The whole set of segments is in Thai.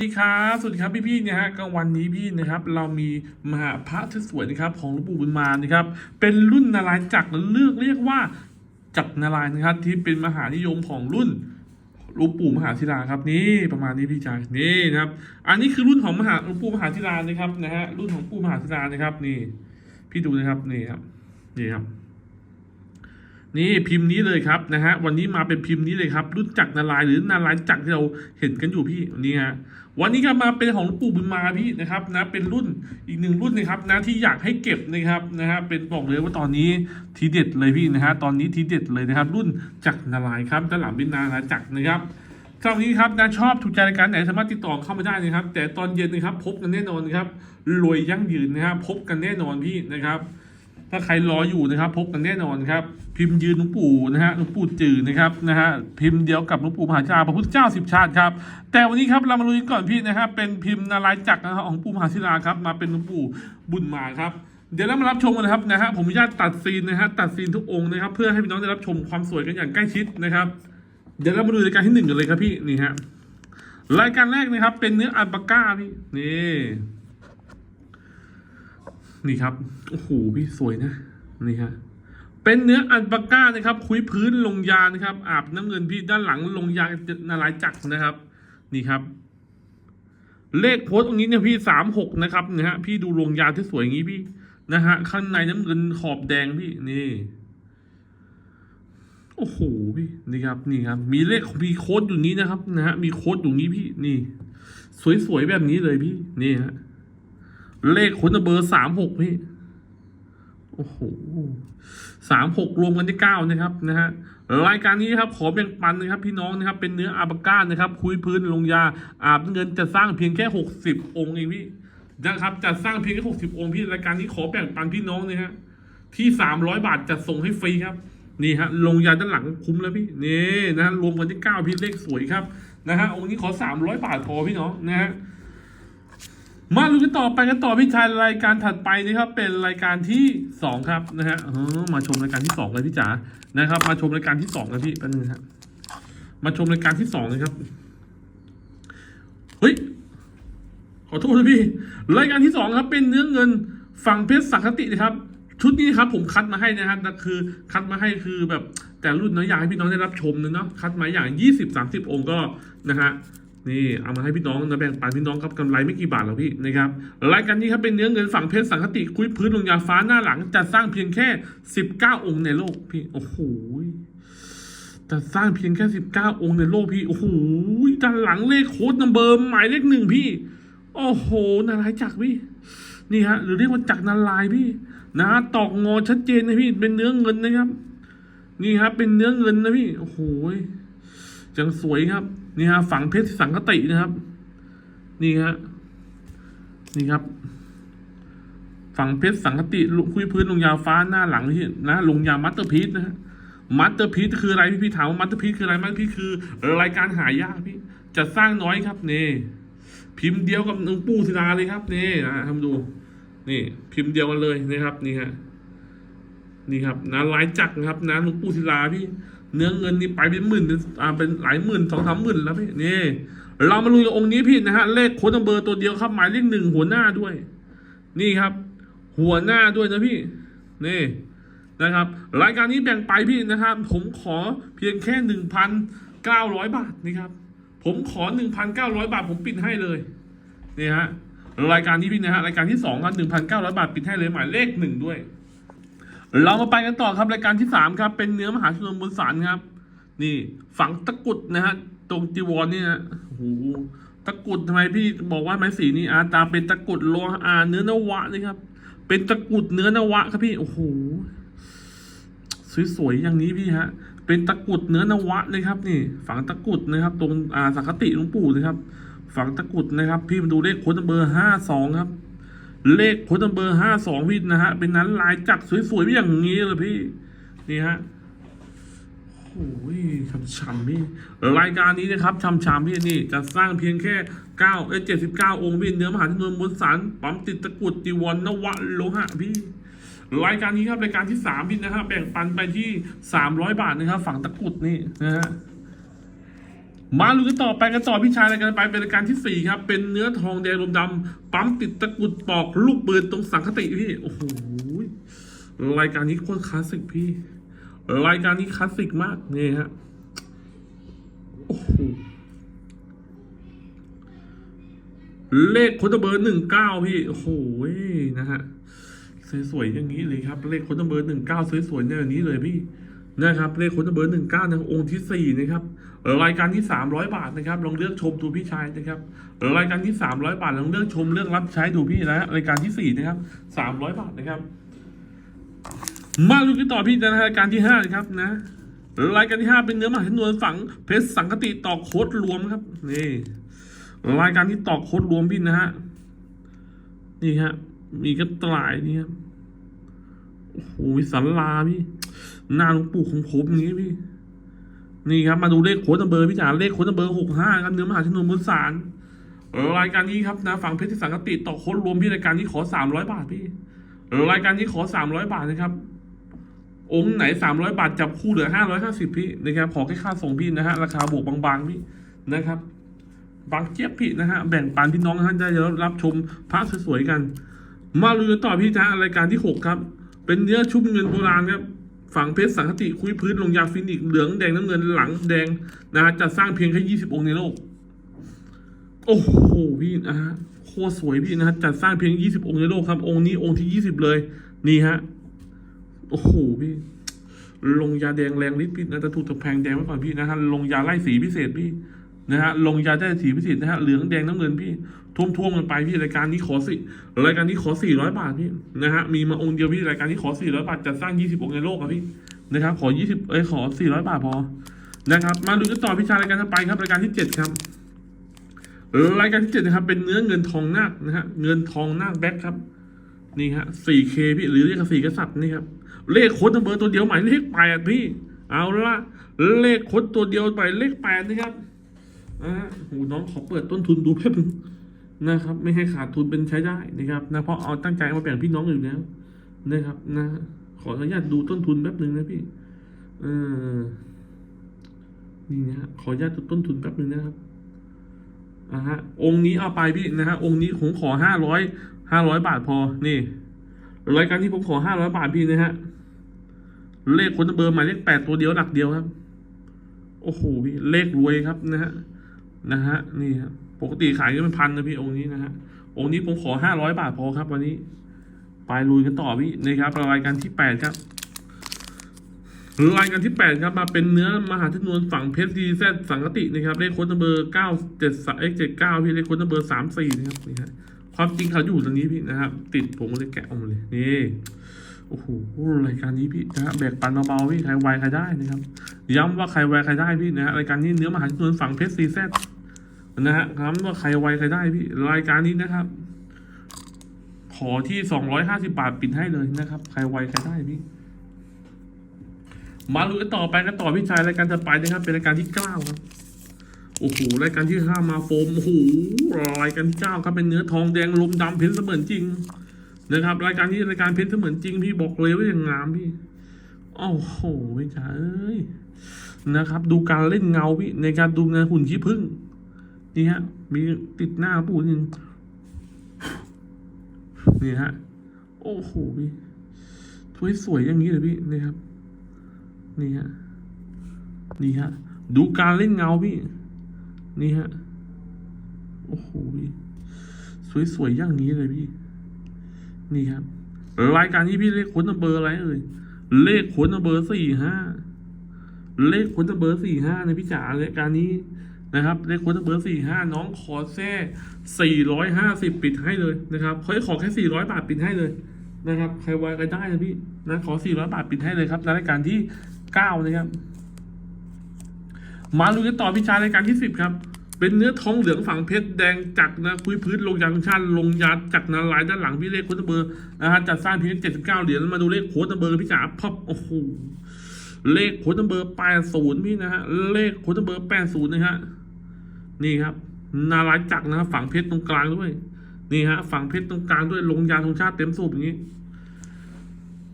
สวัสดีครับสวัสดีครับพี่ๆนะฮะกลางวันนี้พี่นะครับเรามีมหาพระที่สวยนะครับของหลวงปู่บุญมานะครับเป็นรุ่นนารายจักรเลือกเรียกว่าจักรนารายนะครับที่เป็นมหานิยมของรุ่นหลวงปู่มหาศิลาครับนี่ประมาณนี้พี่ชายนี่นะครับอันนี้คือรุ่นของมหาหลวงปู่มหาศิลานะครับนะฮะรุ่นของปู่มหาศิลานะครับนี่พี่ดูนะครับนี่ครับนี่ครับ นี่พิมพ์นี้เลยครับนะฮะวันนี้มาเป็นพิมพ์นี้เลยครับ รุ่นจักรนารายหรือนารายจักรที่เราเห็นกันอยู่พี่นี่ฮะวันนี้ก็มาเป็นของหลวงปู่บุญมาพี่นะครับนะเป็นรุ่นอีกหนึ่งรุ่นนะครับนะที่อยากให้เก็บนะครับนะฮะเป็นบอกเลยว่าตอนนี้ทีเด็ดเลยพี่นะฮะตอนนี้ทีเด็ดเลยนะครับ รุ่นจักรนารายครับด้านหลังเป็นนารายจักรนะครับสำหรับวันนี้ครับนะชอบถูกใจรายการไหนสามารถติดต่อเข้ามาได้นะครับ แต่ตอนเย็นนะครับ พบกันแน่นอนนะครับรวยยั่งยืนนะครับพบกันแน่นอนพี่นะครับ ถ้าใครรออยู่นะครับพบกันแน่นอนครับพิมพ์ยืนหลวงปู่นะฮะหลวงปู่จือนะครับนะฮะพิมพ์เดียวกับหลวงปู่มหาชาพระพุทธเจ้าสิบชาติครับแต่วันนี้ครับเรามาลุยกันก่อนพี่นะครับเป็นพิมพ์นารายจักรนะครับของหลวงปู่มหาศิลาครับมาเป็นหลวงปู่บุญมาครับเดี๋ยวเรามารับชมกันนะครับนะฮะผมอนุญาตตัดซีนนะฮะตัดซีนทุกองค์นะครับ เพื่อให้พี่น้องได้รับชมความสวยกันอย่างใกล้ชิดนะครับ เดี๋ยวเรามาดูรายการที่หนึ่งกันเลยครับพี่นี่ฮะรายการแรกนะครับเป็นเนื้ออัลปาก้าพี่นี่ นี่ครับโอ้โหพี่สวยนะนี่ฮะเป็นเนื้ออัลปาก้านะครับ คุยพื้นลงยานะครับ อาบน้ำเงินพี่ด้านหลังลงยานาลายจักรนะครับ นี่ครับ เลขโพสต์ตรงนี้เนี่ยพี่สามหกนะครับนะฮะพี่ดูลงยาที่สวยอย่างนี้พี่นะฮะข้างในน้ำเงินขอบแดงพี่นี่โอ้โหพี่นี่ครับนี่ครับ มีเลขมีโค้ดอยู่นี้นะครับ นะฮะมีโค้ดอยู่นี้พี่นี่ สวยๆแบบนี้เลยพี่นี่ฮะ เลขคนเบอร์สามหกพี่ โอ้โหสามหกรวมกันที่เก้านะครับนะฮะรายการนี้ครับขอแบ่งปันนะครับพี่น้องนะครับ เป็นเนื้ออาบาก้านะครับ คุยพื้นลงยา อาบเงินจะสร้างเพียงแค่หกสิบองค์เองพี่นะครับจะสร้างเพียงแค่หกสิบองค์พี่รายการนี้ขอแบ่งปันพี่น้องนะฮะที่สามร้อยบาทจะส่งให้ฟรีครับนี่ฮะลงยาด้านหลังคุ้มแล้วพี่นี่นะฮะรวมกันที่เก้าพี่เลขสวยครับนะฮะองค์นี้ขอสามร้อยบาทพอพี่น้องนะฮะ มาลุกันต่อไปกันต่อพี่ชายรายการถัดไปนะครับเป็นรายการที่สองครับนะฮะมาชมรายการที่สองเลยพี่จ๋านะครับ มาชมรายการที่สองกันพี่แป๊บนึงครับมาชมรายการที่สองเลยครับเฮ้ยขอโทษนะพี่รายการที่สองครับ เป็นเนื้อเงินฝั่งเพชรสังคตินะครับ ชุดนี้ครับผมคัดมาให้นะครับคือ คัดมาให้คือแบบแต่รุ่นเนาะอยากให้พี่น้องได้รับชมนะเนาะคัดมาอย่างยี่สิบสามสิบองค์ก็นะฮะ นี่เอามาให้พี่น้องนะแบ่งปันพี่น้องครับกำไรไม่กี่บาทหรอกพี่นะครับรายการนี้ครับเป็นเนื้อเงินฝั่งเพชรสังคติคุยพื้นลงยาฟ้าหน้าหลังจะสร้างเพียงแค่สิบเก้าองค์ในโลกพี่โอ้โหจะสร้างเพียงแค่สิบเก้าองค์ในโลกพี่โอ้โหด้านหลังเลขโค้ดนัมเบอร์หมายเลขหนึ่งพี่ โอ้โหนารายจักรพี่นี่ฮะหรือเรียกว่าจักรนารายพี่ นะตอกงอชัดเจนนะพี่เป็นเนื้อเงินนะครับ นี่ครับเป็นเนื้อเงินนะพี่โอ้โหจังสวยครับ นี่ฮะฝังเพชรสังคตินะครับ นี่ฮะนี่ครับ ฝังเพชรสังคติลุคุยพื้นลงยาฟ้าหน้าหลังที่นะลงยามัตเตอร์พีซนะฮะมัตเตอร์พีซคืออะไรพี่พี่ถามว่ามัตเตอร์พีซคืออะไรมัตเตอร์พีซคือรายการหายากพี่จะสร้างน้อยครับนี่พิมพ์เดียวกับหลวงปู่ศิลาเลยครับนี่นะทำดู นี่ พิมพ์เดียวกันเลยนะครับ นี่ฮะนี่ครับนะลายจักรนะครับนะหลวงปู่ศิลาพี่ เนื้อเงินนี่ไปเป็นหมื่นเป็นอ่าเป็นหลายหมื่นสองสามหมื่นแล้วพี่นี่เรามาลุยกับองค์นี้พี่นะฮะเลขโค้ดนัมเบอร์ตัวเดียวครับหมายเลขหนึ่งหัวหน้าด้วย นี่ครับ หัวหน้าด้วยนะพี่ นี่นะครับ รายการนี้แบ่งไปพี่นะครับ ผมขอเพียงแค่หนึ่งพันเก้าร้อยบาทนี่ครับ ผมขอหนึ่งพันเก้าร้อยบาทผมปิดให้เลยนี่ฮะรายการนี้พี่นะฮะรายการที่สองครับหนึ่งพันเก้าร้อยบาทปิดให้เลยหมายเลขหนึ่งด้วย เรามาไปกันต่อครับรายการที่สามครับ เป็นเนื้อมหาชนบนสารครับ นี่ฝังตะกุดนะฮะตรงจีวรนี่นะโอ้โหตะกุดทำไมพี่บอกว่าไม้สีนี่อาตาเป็นตะกุดโลหะเนื้อนวะเลยครับ เป็นตะกุดเนื้อนวะครับพี่โอ้โหสวยๆอย่างนี้พี่ฮะ เป็นตะกุดเนื้อนวะเลยครับ นี่ ฝังตะกุดนะครับ ตรงอ่าสังคติหลวงปู่นะครับ ฝังตะกุดนะครับ พี่มาดูเลขค้ดเบอร์ห้าสองครับ เลขโค้ดเบอร์ห้าสองพี่นะฮะ เป็นนั้นลายจักสวยๆอย่างนี้เลยพี่ นี่ฮะโอ้ยช่ำๆพี่ รายการนี้นะครับช่ำๆพี่นี่จะสร้างเพียงแค่เก้าเอ้เจ็ดสิบเก้าองค์พี่เนื้อมหาชนวนบนสารปั๊มติดตะกุดจีวรนวะโลหะพี่รายการนี้ครับรายการที่สามพี่นะครับแบ่งปันไปที่สามร้อยบาทนะครับฝั่งตะกุดนี่นะฮะ มาลุยกันต่อไปกันต่อพี่ชายรายการไปเป็นรายการที่สี่ครับ เป็นเนื้อทองแดงลมดำปั๊มติดตะกุดปอกลูกปืนตรงสังคติพี่โอ้โหรายการนี้โคตรคลาสสิกพี่ รายการนี้คลาสสิกมากนี่ฮะโอ้โหเลขคตเบอร์หนึ่งเก้าพี่โอ้โหนะฮะสวยๆอย่างนี้เลยครับ เลขคตเบอร์หนึ่งเก้าสวยๆแบบนี้เลยพี่ นะครับเลขคนเบอร์หนึ่งเก้านะองค์ที่สี่นะครับรายการที่สามร้อยบาทนะครับลองเลือกชมดูพี่ชายนะครับรายการที่สามร้อยบาทลองเลือกชมเลือกรับใช้ดูพี่นะรายการที่สี่นะครับสามร้อยบาทนะครับ มาดูกันต่อพี่นะรายการที่ห้านะครับนะรายการที่ห้าเป็นเนื้อมหาชนวนฝังเพชรสังคติต่อโคตรรวมครับนี่รายการที่ต่อโคตรรวมพี่นะฮะนี่ฮะมีกระต่ายนี่ครับโอ้โหสันลาพี่ หน้าหลวงปู่ของผมอย่างนี้พี่ นี่ครับมาดูเลขโค้ดเบอร์พี่จ๋าเลขโค้ดเบอร์หกห้าครับเนื้อมหาชนวนบนสารรายการนี้ครับนะฝั่งเพชรที่สังกติต่อโค้ดรวมพี่รายการนี้ขอสามร้อยบาทพี่รายการนี้ขอสามร้อยบาทนะครับ องค์ไหนสามร้อยบาทจับคู่เหลือห้าร้อยห้าสิบพี่นะครับขอแค่ค่าส่งพี่นะฮะราคาบวกบางๆพี่นะครับ บางเจี๊ยบพี่นะฮะแบ่งปันพี่น้องท่านได้รับชมพระสวยๆกัน มาลุยกันต่อพี่จ้ารายการที่หกครับ เป็นเนื้อชุบเงินโบราณครับ ฝั่งเพชรสังคติคุยพื้นลงยาฟินิกเหลืองแดงน้ำเงินหลังแดงนะฮะจะสร้างเพียงแค่ยี่สิบองค์ในโลก โอ้โหพี่นะฮะโคตรสวยพี่นะฮะจัดสร้างเพียงยี่สิบองค์ในโลกครับ องค์นี้องค์ที่ยี่สิบเลย นี่ฮะโอ้โหพี่ ลงยาแดงแรงฤทธิ์พี่นะจะถูกตะแพงแดงไว้ก่อนพี่นะฮะลงยาไล่สีพิเศษพี่ นะฮะลงยาได้สีพิเศษนะฮะเหลืองแดงน้ำเงินพี่ท่วมท่วมๆกันไปพี่รายการนี้ขอสิรายการนี้ขอสี่ร้อยบาทพี่นะฮะมีมาองค์เดียวพี่รายการนี้ขอสี่ร้อยบาทจัดสร้างยี่สิบองค์ในโลกอะพี่นะครับขอยี่สิบเอ้ยขอสี่ร้อยบาทพอนะครับ มาดูกันต่อพิชารายการต่อไปครับรายการที่เจ็ดครับรายการที่เจ็ดนะครับ เป็นเนื้อเงินทองนาคนะฮะเงินทองนาคแบ็คครับนี่ฮะ 4K พี่หรือเรียกสี่กษัตริย์นี่ครับเลขโค้ดนัมเบอร์ตัวเดียวหมายเลขแปดพี่ เอาละเลขโค้ดตัวเดียวหมายเลขแปดนะครับ อ่าโหน้องขอเปิดต้นทุนดูแป๊บนึงนะครับ ไม่ให้ขาดทุนเป็นใช้ได้นะครับนะเพราะเอาตั้งใจมาแบ่งพี่น้องอยู่แล้วนะครับ นะ ขออนุญาตดูต้นทุนแป๊บนึงนะพี่เออนี่นะฮะขออนุญาตดูต้นทุนแป๊บนึงนะครับอ่าฮะองค์นี้เอาไปพี่นะฮะองค์นี้ผมขอห้าร้อยห้าร้อยบาทพอนี่รายการที่ผมขอห้าร้อยบาทพี่นะฮะเลขคนเบอร์หมายเลขแปดตัวเดียวหลักเดียวครับ โอ้โหพี่เลขรวยครับนะฮะ นะฮะนี่ครับปกติขายก็เป็นพันนะพี่องค์นี้นะฮะองค์นี้ผมขอห้าร้อยบาทพอครับ วันนี้ไปลุยกันต่อพี่นะครับรายการที่แปดครับรายการที่แปดครับมาเป็นเนื้อมหาชนวนฝั่งเพชรดีแซสังกตินะครับเลขโค้ดนัมเบอร์เก้าเจ็ดสเอ็กเจ็ดเก้าพี่เลขโค้ดนัมเบอร์สามสี่นะครับนี่ฮะความจริงเขาอยู่ตรงนี้พี่นะครับ ติดผมเลยแกะออกมาเลยนี่ โอ้โหรายการนี้พี่นะฮะแบกปันเบาๆพี่ใครไวใครได้นะครับ ย้ำว่าใครไวใครได้พี่นะฮะรายการนี้เนื้อมหาชนวนฝั่งเพชรซีแซนะฮะย้ำว่าใครไวใครได้พี่รายการนี้นะครับ ขอที่สองร้อยห้าสิบาทปิดให้เลยนะครับ ใครไวใครได้พี่มาลุยกันต่อไปกันต่อพี่ชายรายการถัดไปนะครับ เป็นรายการที่เก้าครับโอ้โหรายการที่ห้ามาโฟมโอ้โหรายการที่เก้าครับเป็นเนื้อทองแดงลมดำเพ้นเสมือนจริง นะครับ รายการที่รายการเพ้นเสมือนจริงพี่บอกเลยว่าอย่างงามพี่โอ้โหพี่ชายเอ้ยนะครับ ดูการเล่นเงาพี่ในการดูงานหุ่นขี้ผึ้งนี่ฮะมีติดหน้าปูนินนี่ฮะโอ้โหพี่ถ้วยสวยอย่างนี้เลยพี่นี่ครับ นี่ฮะนี่ฮะดูการเล่นเงาพี่ นี่ฮะโอ้โหพี่สวยๆอย่างนี้เลยพี่ นี่ครับ รายการนี้พี่เลขค้นเบอร์อะไรเอ่ยเลขค้นเบอร์สี่ห้าเลขค้นเบอร์สี่ห้าในพี่จ๋ารายการนี้นะครับเลขค้นเบอร์สี่ห้าน้องขอแค่สี่ร้อยห้าสิบปิดให้เลยนะครับเขาขอแค่สี่ร้อยบาทปิดให้เลยนะครับใครไวก็ได้นะพี่นะขอสี่ร้อยบาทปิดให้เลยครับในรายการที่เก้านะครับมาลุยกันต่อพิชารายการที่สิบครับ เป็นเนื้อทองเหลืองฝังเพชรแดงจักนะคุยพื้นลงยางชาติลงยาจักนาลายณ์ด้านหลังพี่เลขโค้ดเบอร์นะฮะจัดสร้างเพียงเจ็ดสิบเก้าเหรียญมาดูเลขโค้ดเบอร์พี่จ๋าพับโอ้โหเลขโค้ดเบอร์แปดศูนย์พี่นะฮะเลขโค้ดเบอร์แปดศูนย์นะฮะนี่ครับ นาลายณ์จักนะฝังเพชรตรงกลางด้วย นี่ฮะฝังเพชรตรงกลางด้วยลงยาธงชาติเต็มสูบอย่างนี้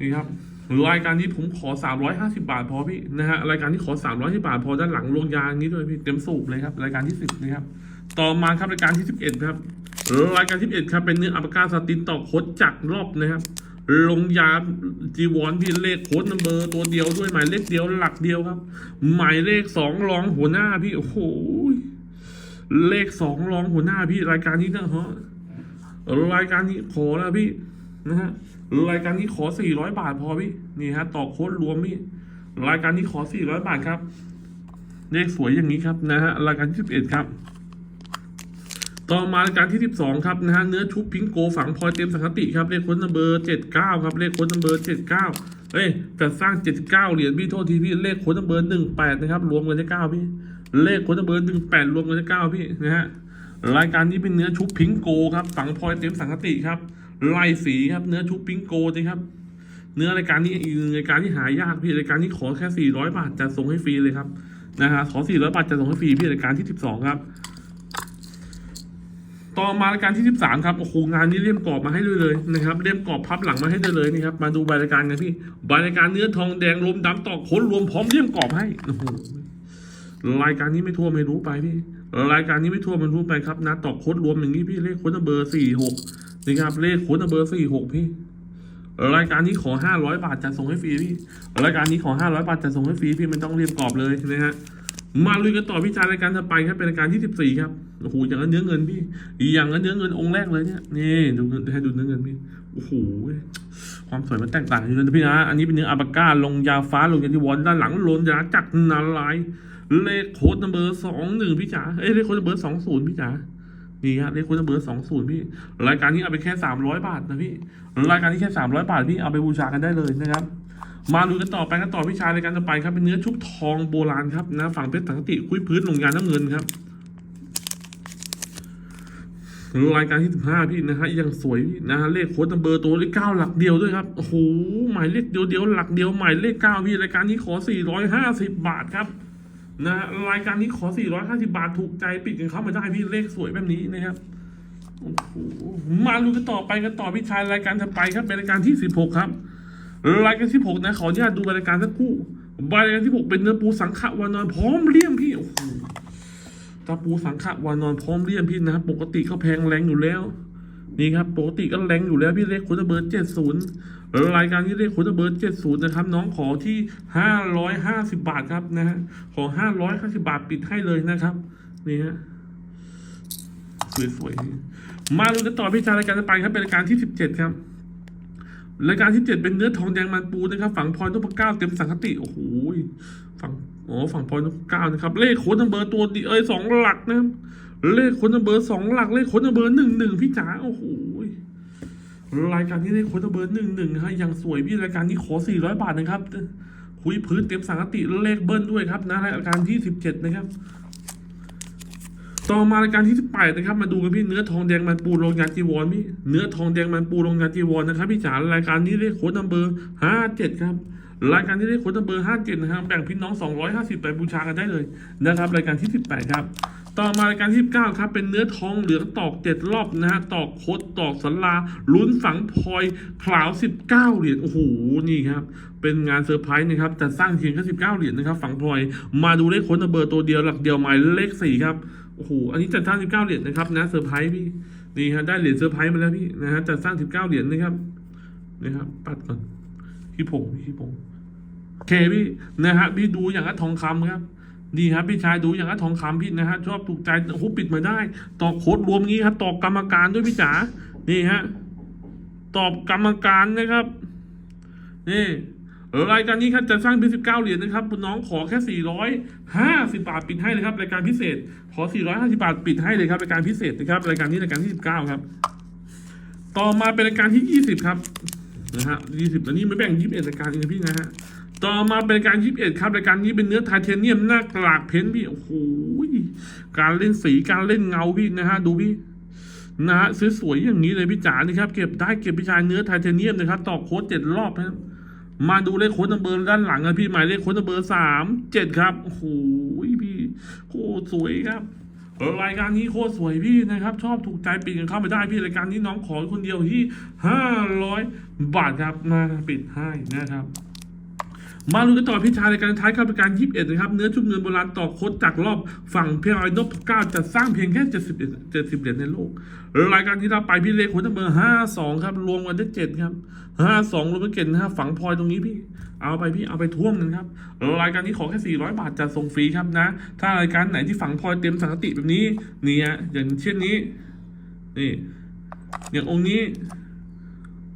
นี่ครับ รายการนี้ผมขอ 350 บาทพอพี่นะฮะรายการนี้ขอ350บาทพอด้านหลังลงยางนี้ด้วยพี่เต็มสูบเลยครับรายการที่ 10นะครับต่อมาครับรายการที่ 11ครับรายการที่11ครับเป็นเนื้ออัปกาสตินต่อโคดจักรอบนะครับลงยาจีวรพี่เลขโค้ดนัมเบอร์ตัวเดียวด้วยหมายเลขเดียวหลักเดียวครับ หมายเลขสองรองหัวหน้าพี่โอ้โหเลขสองรองหัวหน้าพี่รายการนี้นะฮะรายการนี้ขอแล้วพี่ นะฮะรายการนี้ขอสี่ร้อยบาทพอพี่นี่ฮะต่อโค้ดรวมพี่รายการนี้ขอสี่ร้อยบาทครับเลขสวยอย่างนี้ครับนะฮะรายการที่สิบเอ็ดครับ ต่อมารายการที่ 12 ครับนะฮะเนื้อชุบพิงโกฝังพลอยเต็มสังคติครับเลขค้นนัมเบอร์79 ครับเลขค้นนัมเบอร์79เอ้ยจัดสร้าง 79 เหรียญพี่โทษทีพี่เลขค้นนัมเบอร์18 นะครับ รวมกันได้9พี่ เลขค้นนัมเบอร์18 รวมกันได้9พี่นะฮะรายการนี้เป็นเนื้อชุบพิงโกครับฝังพลอยเต็มสังคติครับ ลายสีครับ เนื้อชุบพิงโกนะครับ เนื้อรายการนี้อีกรายการที่หายากพี่รายการนี้ขอแค่400บาทจะส่งให้ฟรีเลยครับนะฮะขอ400บาทจะส่งให้ฟรีพี่รายการที่12ครับ ต่อมารายการที่13ครับโอ้โหงานนี้เล่มกรอบมาให้ด้วยเลยนะครับเล่มกรอบพับหลังมาให้ด้วยเลยนี่ครับมาดูใบรายการกันพี่ใบรายการเนื้อทองแดงลมดำตอกขนรวมพร้อมเล่มกรอบให้โอ้โหรายการนี้ไม่ทั่วไม่รู้ไปพี่รายการนี้ไม่ทั่วไม่รู้ไปครับนะตอกโค้ดรวมอย่างนี้พี่เลขโค้ดเบอร์สี่หก นะครับเลขโค้ดเบอร์สี่หกพี่ รายการนี้ขอห้าร้อยบาทจะส่งให้ฟรีพี่ รายการนี้ขอห้าร้อยบาทจะส่งให้ฟรีพี่ไม่ต้องเรียมกรอบเลยนะฮะมาลุยกันต่อพี่ชายรายการถัดไปครับเป็นรายการที่สิบสี่ครับโอ้โหอย่างนั้นเนื้อเงินพี่ อย่างนั้นเนื้อเงินองค์แรกเลยเนี่ยนี่ดูเงินให้ดูเนื้อเงินพี่โอ้โหความสวยมันแตกต่างกันเลยนะพี่นะ อันนี้เป็นเนื้ออาบาก้าลงยาฟ้าลงยาที่วอนด้านหลังลนยาจักรนาลายเลขโค้ดนัมเบอร์สองหนึ่งพี่จ๋าเอ้ยเลขโค้ดนัมเบอร์สองศูนย์พี่จ๋า นี่ฮะเลขโค้ดนัมเบอร์สองศูนย์พี่ รายการนี้เอาไปแค่สามร้อยบาทนะพี่ รายการนี้แค่สามร้อยบาทพี่เอาไปบูชากันได้เลยนะครับ มาดูกันต่อไปกันต่อพี่ชายรายการต่อไปครับเป็นเนื้อชุบทองโบราณครับนะฝั่งเพชรสังกติคุยพื้นลงยาน้ำเงินครับรายการที่สิบห้าพี่นะฮะยังสวยพี่นะฮะเลขโค้ดนัมเบอร์ตัวเลขเก้าหลักเดียวด้วยครับโอ้โหหมายเลขเดียวเดียวหลักเดียวหมายเลขเก้าพี่รายการนี้ขอสี่ร้อยห้าสิบบาทครับ นะฮะรายการนี้ขอสี่ร้อยห้าสิบาทถูกใจปิดกันเข้ามาได้พี่เลขสวยแบบนี้นะครับโอ้โหมาดูกันต่อไปกันต่อพี่ชายรายการถัดไปครับเป็นรายการที่สิบหกครับ รายการที่หกนะขออนุญาตดูรายการสักคู่รายการที่หกเป็นเนื้อปูสังขะวานอนพร้อมเลี่ยมพี่โอ้โหตาปูสังขะวานอนพร้อมเลี่ยมพี่นะครับปกติก็แพงแรงอยู่แล้ว นี่ครับปกติก็แรงอยู่แล้วพี่เลขคุณเบอร์เจ็ดศูนย์ รายการที่เลขคุณเบอร์เจ็ดศูนย์นะครับ น้องขอที่ห้าร้อยห้าสิบาทครับนะฮะขอห้าร้อยห้าสิบาทปิดให้เลยนะครับ นี่ฮะสวยๆมาดูกันต่อพี่ชารายการต่อไปครับเป็นรายการที่สิบเจ็ดครับรายการที่เจ็ดเป็นเนื้อทองแดงมันปูนะครับ ฝั่งพลอยนพเก้าเต็มสังคติโอ้โหฝั่งอ๋อฝั่งพลอยนพเก้านะครับ เลขโค้ดนัมเบอร์ตัวดีเอ้ยสองหลักนะเลขโค้ดนัมเบอร์สองหลัก เลขโค้ดนัมเบอร์หนึ่งหนึ่งพี่จ๋าโอ้โห รายการนี้เลขโค้ดเบอร์หนึ่งหนึ่งฮะยังสวยพี่รายการนี้ขอสี่ร้อยบาทนะครับ คุยพื้นเต็มสังคติเลขเบิ้ลด้วยครับนะรายการที่สิบเจ็ดนะครับ ต่อมารายการที่สิบแปดนะครับ มาดูกันพี่เนื้อทองแดงมันปูโรงงานจีวรพี่เนื้อทองแดงมันปูโรงงานจีวรนะครับพี่จ๋ารายการนี้เลขโค้ดนัมเบอร์ห้าเจ็ดครับรายการที่เลขโค้ดนัมเบอร์ห้าเจ็ดนะครับ แบ่งพี่น้องสองร้อยห้าสิบไปบูชากันได้เลยนะครับ รายการที่สิบแปดครับ ต่อมารายการที่สิบเก้าครับเป็นเนื้อทองเหลืองตอกเจ็ดรอบนะฮะตอกโคดตอกสันลาลุ้นฝังพลอยขาวสิบเก้าเหรียญโอ้โหนี่ครับเป็นงานเซอร์ไพรส์นะครับจัดสร้างเพียงแค่สิบเก้าเหรียญนะครับฝังพลอยมาดูเลขโค้ดนัมเบอร์ตัวเดียวหลักเดียวหมายเลขสี่ครับโอ้โหอันนี้จัดสร้าง 19 เหรียญนะครับนะเซอร์ไพรส์พี่นี่ฮะได้เหรียญเซอร์ไพรส์มาแล้วพี่นะฮะจัดสร้าง 19 เหรียญนะครับนะครับปัดก่อนพี่ผงพี่ผงโอเคพี่นะฮะพี่ดูอย่างกับทองคำครับ นี่ครับพี่ชายดูอย่างกับทองคำพี่นะฮะชอบถูกใจโอ้โหปิดมาได้ต่อโค้ดรวมงี้ครับต่อกรรมการด้วยพี่จ๋านี่ฮะตอบกรรมการนะครับ นี่รายการนี้ครับจะสร้างเป็นสิบเก้าเหรียญนะครับคุณน้องขอแค่สี่ร้อยห้าสิบาทปิดให้เลยครับรายการพิเศษ ขอสี่ร้อยห้าสิบาทปิดให้เลยครับรายการพิเศษนะครับรายการนี้รายการที่สิบเก้าครับ ต่อมาเป็นรายการที่ยี่สิบครับนะฮะยี่สิบแล้วนี่ไม่แบ่งยี่สิบเอ็ดรายการเองนะพี่นะฮะ ต่อมาเป็นการยี่สิบเอ็ดครับรายการนี้เป็นเนื้อไทเทเนียมหน้ากลากเพ้นท์พี่ โอ้โห การเล่นสีการเล่นเงาพี่นะฮะ ดูพี่นะฮะสวยๆอย่างนี้เลยพี่จ๋านี่ครับ เก็บได้เก็บพี่ชายเนื้อไทเทเนียมนะครับ ต่อโค้ดเจ็ดรอบนะครับมาดูเลขโค้ดนัมเบอร์ด้านหลังนะพี่หมายเลขโค้ดนัมเบอร์สามเจ็ดครับ โอ้โหพี่โอ้สวยครับรายการนี้โคตรสวยพี่นะครับ ชอบถูกใจปิดกันเข้ามาได้พี่รายการนี้น้องขอคนเดียวที่ห้าร้อยบาทครับมาปิดให้นะครับ มาลุ้นกันต่อพี่ชายรายการท้ายครับราการยี่สิบเอ็ดนะครับ เนื้อชุบเงินโบราณต่อโคตจากรอบฝั่งเพียงไอ้นพเก้าจะสร้างเพียงแค่เจ็ดสิบเจ็ดสิบเหรียญในโลก รายการที่เราไปพี่เลขหัวตั้งเบอร์ห้าสองครับ รวมกันได้เจ็ดครับห้าสองรวมเป็นเจ็ดนะฝังพลอยตรงนี้พี่ เอาไปพี่ เอาไปท่วมหนึงครับ รายการนี้ขอแค่สี่ร้อยบาทจะส่งฟรีครับนะ ถ้ารายการไหนที่ฝังพลอยเต็มสังกติแบบนี้ นี่ฮะอย่างเช่นนี้ นี่ อย่างองค์นี้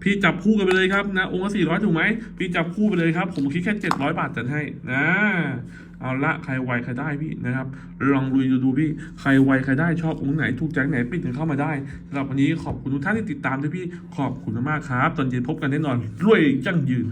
พี่จับคู่กันไปเลยครับนะองค์ละสี่ร้อยถูกไหมพี่จับคู่ไปเลยครับ ผมคิดแค่เจ็ดร้อยบาทจัดให้นะเอาละใครไวใครได้พี่นะครับ ลองลุยดูดูพี่ ใครไวใครได้ชอบองค์ไหนถูกใจไหนปิดกันเข้ามาได้สำหรับวันนี้ขอบคุณทุกท่านที่ติดตามด้วยพี่ขอบคุณมากครับ ตอนเย็นพบกันแน่นอนรวยยั่งยืน